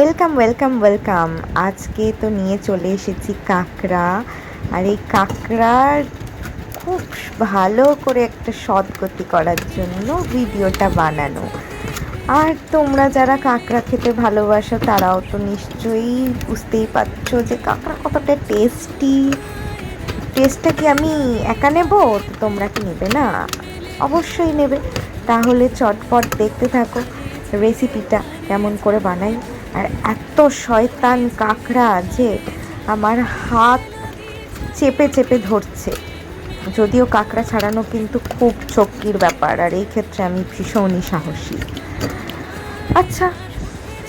Welcome welcome welcome. আজকে তো নিয়ে চলে এসেছি কাঁকড়া। আর এই কাঁকড়ার খুব ভালো করে একটা সদ্গতি করার জন্য ভিডিওটা বানানো। আর তোমরা যারা কাঁকড়া খেতে ভালোবাসো, তারাও তো নিশ্চয়ই বুঝতেই পারছ যে কাঁকড়া কতটা টেস্টি টেস্টটা কি আমি একা নেব? তো তোমরা কি নেবে না? অবশ্যই নেবে। তাহলে চটপট দেখতে থাকো রেসিপিটা কেমন করে বানাই। আর এত শয়তান কাঁকড়া যে আমার হাত চেপে চেপে ধরছে। যদিও কাঁকড়া ছাড়ানো কিন্তু খুব চক্কির ব্যাপার, আর এই ক্ষেত্রে আমি ভীষণই সাহসী। আচ্ছা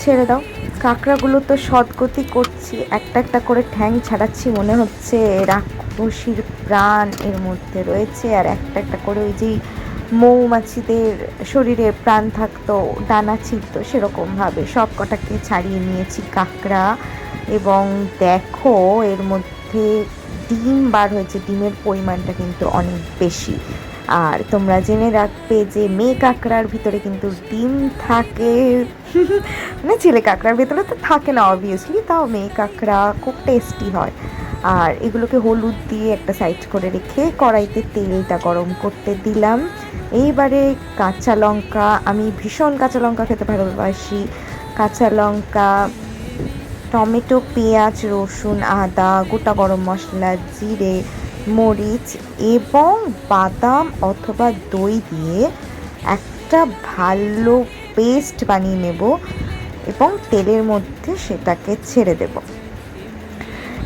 ছেড়ে দাও। কাঁকড়াগুলো তো সদগতি করছি, একটা একটা করে ঠ্যাং ছাড়াচ্ছি, মনে হচ্ছে রাক্ষসীর প্রাণ এর মধ্যে রয়েছে, আর একটা একটা করে ওই যেই মৌমাছিদের শরীরে প্রাণ থাকতো ডানা ছিটতো, সেরকমভাবে সব কটাকে ছাড়িয়ে নিয়েছি কাঁকড়া। এবং দেখো, এর মধ্যে ডিম বার হয়েছে, ডিমের পরিমাণটা কিন্তু অনেক বেশি। আর তোমরা জেনে রাখবে যে মেয়ে কাঁকড়ার ভিতরে কিন্তু ডিম থাকে। মানে ছেলে কাঁকড়ার ভিতরে তো থাকে না অবভিয়াসলি তাও মেয়ে কাঁকড়া খুব টেস্টি হয়। আর এগুলোকে হলুদ দিয়ে একটা সাইড করে রেখে কড়াইতে তেলটা গরম করতে দিলাম। এইবারে কাঁচা লঙ্কা, আমি ভীষণ কাঁচা লঙ্কা খেতে ভালোবাসি। কাঁচা লঙ্কা, টমেটো, পেঁয়াজ, রসুন, আদা, গোটা গরম মশলা, জিরে মরিচ এবং বাদাম অথবা দই দিয়ে একটা ভালো পেস্ট বানিয়ে নেব এবং তেলের মধ্যে সেটাকে ছেড়ে দেব।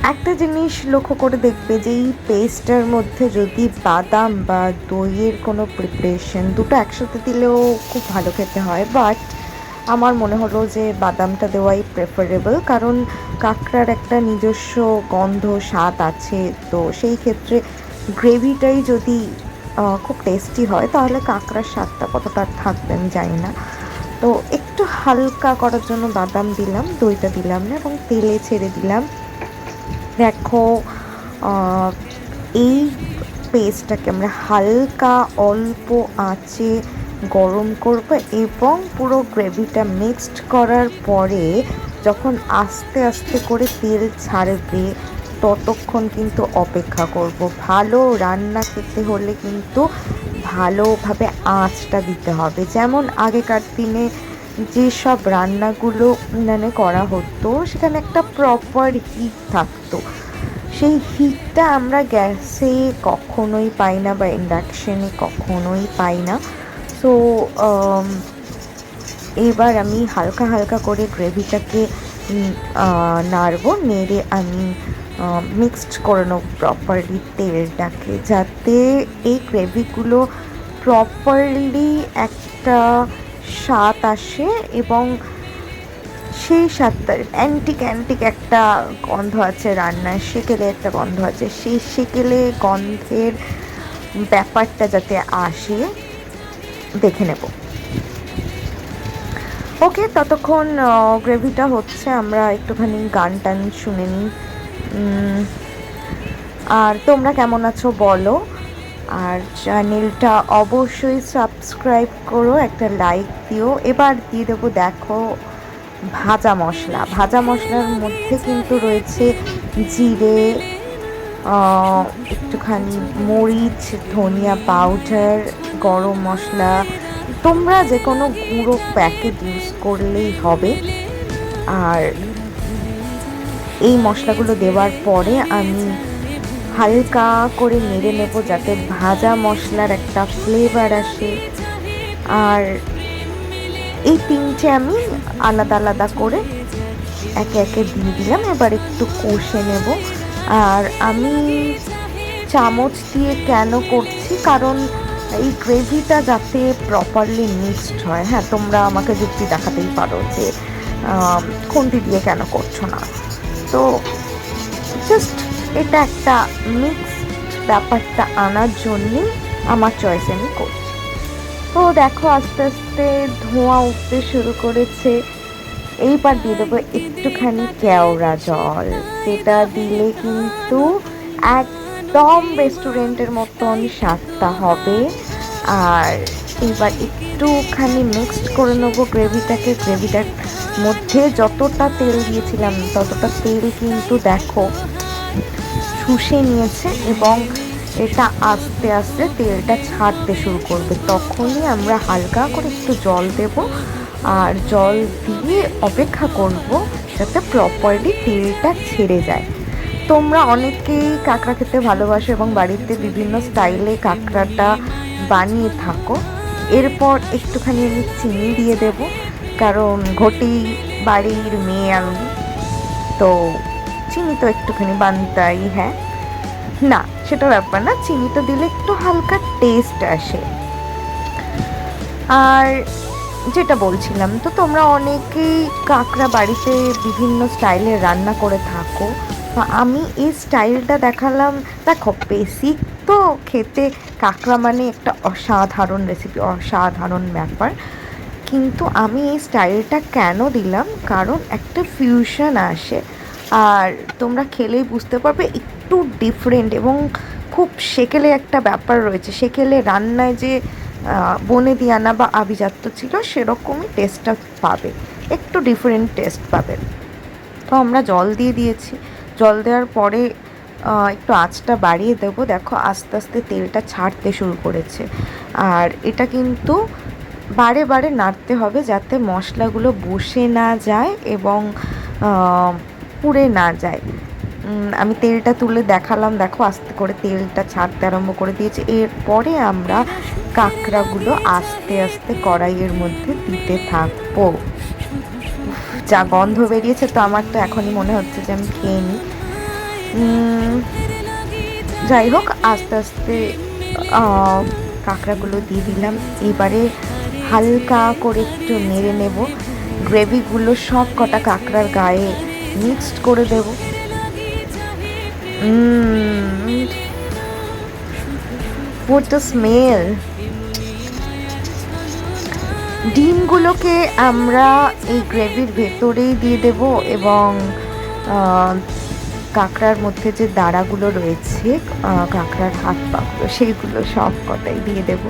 একটা জিনিস লক্ষ্য করে দেখবে যে এই পেস্টটার মধ্যে যদি বাদাম বা দইয়ের কোনো প্রিপারেশন দুটো একসাথে দিলেও খুব ভালো খেতে হয় বাট আমার মনে হলো যে বাদামটা দেওয়াই প্রেফারেবল কারণ কাঁকড়ার একটা নিজস্ব গন্ধ, স্বাদ আছে। তো সেই ক্ষেত্রে গ্রেভিটাই যদি খুব টেস্টি হয়, তাহলে কাঁকড়ার স্বাদটা কতটা থাকবে আমি জানি না। তো একটু হালকা করার জন্য বাদাম দিলাম, দইটা দিলাম না, এবং তেলে ছেড়ে দিলাম। দেখো এই পেস্টটাকে আমরা হালকা অল্প আঁচে গরম করব এবং পুরো গ্রেভিটা মিক্সড করার পরে যখন আস্তে আস্তে করে তেল ছাড়বে, ততক্ষণ কিন্তু অপেক্ষা করব। ভালো রান্না খেতে হলে কিন্তু ভালোভাবে আঁচটা দিতে হবে। যেমন আগেকার দিনে যেসব রান্নাগুলো মানে করা হতো, সেখানে একটা প্রপার হিট থাকতো। সেই হিটটা আমরা গ্যাসে কখনোই পাই না বা ইন্ডাকশানে কখনোই পাই না। সো এবার আমি হালকা হালকা করে গ্রেভিটাকে নাড়বো, নেড়ে আমি মিক্সড করে নেব প্রপারলি তেলটাকে, যাতে এই গ্রেভিগুলো প্রপারলি একটা স্বাদ আসে এবং সেই স্বাদটার অ্যান্টিক অ্যান্টিক একটা গন্ধ আছে রান্নায়, সেকেলে একটা গন্ধ আছে, সেই সেকেলে গন্ধের ব্যাপারটা যাতে আসে দেখে নেব। ওকে, ততক্ষণ গ্রেভিটা হচ্ছে, আমরা একটুখানি গান টান শুনে নিই। আর তোমরা কেমন আছো বলো। আর চ্যানেলটা অবশ্যই সাবস্ক্রাইব করো, একটা লাইক দিও। এবার দিয়ে দেবো, দেখো, ভাজা মশলা। ভাজা মশলার মধ্যে কিন্তু রয়েছে জিরে একটুখানি মরিচ, ধনিয়া পাউডার গরম মশলা। তোমরা যে কোনো গুঁড়ো প্যাকেট ইউজ করলেই হবে। আর এই মশলাগুলো দেওয়ার পরে আমি হালকা করে নেড়ে নেব যাতে ভাজা মশলার একটা ফ্লেভার আসে। আর এই তিনটে আমি আলাদা আলাদা করে একে একে দিয়ে দিলাম। এবার একটু কষে নেব। আর আমি চামচ দিয়ে কেন করছি? কারণ এই গ্রেভিটা যাতে প্রপারলি মিক্সড হয়। হ্যাঁ তোমরা আমাকে যুক্তি দেখাতেই পারো যে খুন্তি দিয়ে কেন করছ না। তো জাস্ট এটা একটা মিক্সড ব্যাপারটা আনার জন্যই আমার চয়েস আমি করছি। তো দেখো, আস্তে আস্তে ধোঁয়া উঠতে শুরু করেছে। এইবার দিয়ে দেবো একটুখানি কেওড়া জল। সেটা দিলে কিন্তু একদম রেস্টুরেন্টের মতন স্বাদটা হবে। আর এবার একটুখানি মিক্সড করে নেব গ্রেভিটাকে। গ্রেভিটার মধ্যে যতটা তেল দিয়েছিলাম, ততটা তেল কিন্তু দেখো শুষে নিয়েছে এবং এটা আস্তে আস্তে তেলটা ছাড়তে শুরু করবে। তখনই আমরা হালকা করে একটু জল দেব। আর জল দিয়ে অপেক্ষা করব যাতে প্রপারলি তেলটা ছেড়ে যায়। তোমরা অনেকেই কাঁকড়া খেতে ভালোবাসো এবং বাড়িতে বিভিন্ন স্টাইলে কাঁকড়াটা বানিয়ে থাকো। এরপর একটুখানি আমি চিনি দিয়ে দেব, কারণ ঘটি বাড়ির মেয়ে আমি। তো চিনি তো একটুখানি বানতাই হ্যাঁ? না, সেটা ব্যাপার না, চিনিটা দিলে একটু হালকা টেস্ট আসে। আর যেটা বলছিলাম, তো তোমরা অনেকেই কাঁকড়া বাড়িতে বিভিন্ন স্টাইলে রান্না করে থাকো। আমি এই স্টাইলটা দেখালাম, দেখো বেসিক তো খেতে কাঁকড়া মানে একটা অসাধারণ রেসিপি অসাধারণ ব্যাপার। কিন্তু আমি এই স্টাইলটা কেন দিলাম? কারণ একটা ফিউশন আসে। আর তোমরা খেলেই বুঝতে পারবে একটু ডিফারেন্ট এবং খুব সেকেলে একটা ব্যাপার রয়েছে। সেকেলে রান্নায় যে বনে দিয়ানা বা আভিজাত্য ছিল, সেরকমই টেস্টটা পাবে। একটু ডিফারেন্ট টেস্ট পাবে তো আমরা জল দিয়ে দিয়েছি। জল দেওয়ার পরে একটু আঁচটা বাড়িয়ে দেবো। দেখো, আস্তে আস্তে তেলটা ছাড়তে শুরু করেছে। আর এটা কিন্তু বারে বারে নাড়তে হবে যাতে মশলাগুলো বসে না যায় এবং পুড়ে না যায়। আমি তেলটা তুলে দেখালাম। দেখো, আস্তে করে তেলটা ছাড়তে আরম্ভ করে দিয়েছি। এরপরে আমরা কাঁকড়াগুলো আস্তে আস্তে কড়াইয়ের মধ্যে দিতে থাকব। যা গন্ধ বেরিয়েছে তো আমার তো এখনই মনে হচ্ছে যে আমি খেয়ে নিই। যাই হোক, আস্তে আস্তে কাঁকড়াগুলো দিয়ে দিলাম। এবারে হালকা করে একটু নেড়ে নেব। গ্রেভিগুলো সব কটা কাঁকড়ার গায়ে মিক্সড করে দেব। হোয়াট দ্য স্মেল ডিমগুলোকে আমরা এই গ্রেভির ভেতরেই দিয়ে দেব এবং কাঁকড়ার মধ্যে যে দাঁড়াগুলো রয়েছে কাঁকড়ার হাত পাগুলো সেইগুলো সব কটাই দিয়ে দেব।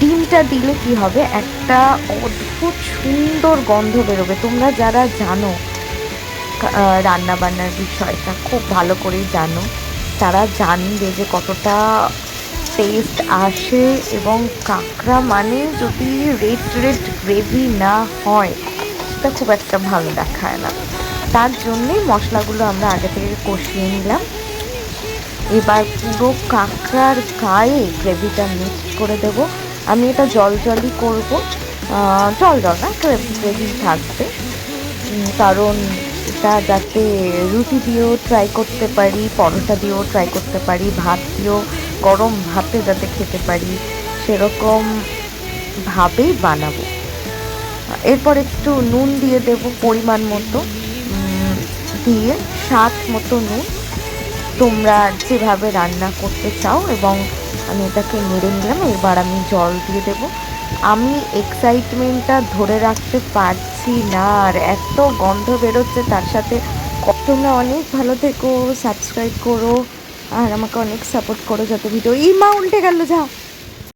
ডিমটা দিলে কি হবে? একটা অদ্ভুত সুন্দর গন্ধ বেরোবে। তোমরা যারা জানো রান্না বান্নার বিষয়টা, খুব ভালো করেই জানো। তারা জানবে যে কতটা টেস্ট আসে এবং কাঁকড়া মানে যদি রেড রেড গ্রেভি না হয়, সেটা খুব একটা ভালো দেখায় না। তার জন্যেই মশলাগুলো আমরা আগে থেকে কষিয়ে নিলাম। এবার পুরো কাঁকড়ার গায়ে গ্রেভিটা মিক্স করে দেব। আমি এটা জল জলই করব। জল জল না গ্রেভি থাকবে। কারণ এটা যাতে রুটি দিয়েও ট্রাই করতে পারি, পরোটা দিয়েও ট্রাই করতে পারি, ভাত দিয়েও গরম ভাতে যাতে খেতে পারি, সেরকম ভাবেই বানাবো। এরপর একটু নুন দিয়ে দেব পরিমাণ মতো। দিয়ে স্বাদ মতো নুন। তোমরা যেভাবে রান্না করতে চাও এবং আমি এটাকে নেড়ে নিলাম, এবার আমি জল দিয়ে দেব। আমি এক্সাইটমেন্টটা ধরে রাখতে পারছি না, আর এত গন্ধ বেরোচ্ছে তার সাথে। তোমরা অনেক ভালো থেকো সাবস্ক্রাইব করো। আর আমাকে অনেক সাপোর্ট করো যাতে ভিডিও এই মা উল্টে গেল যা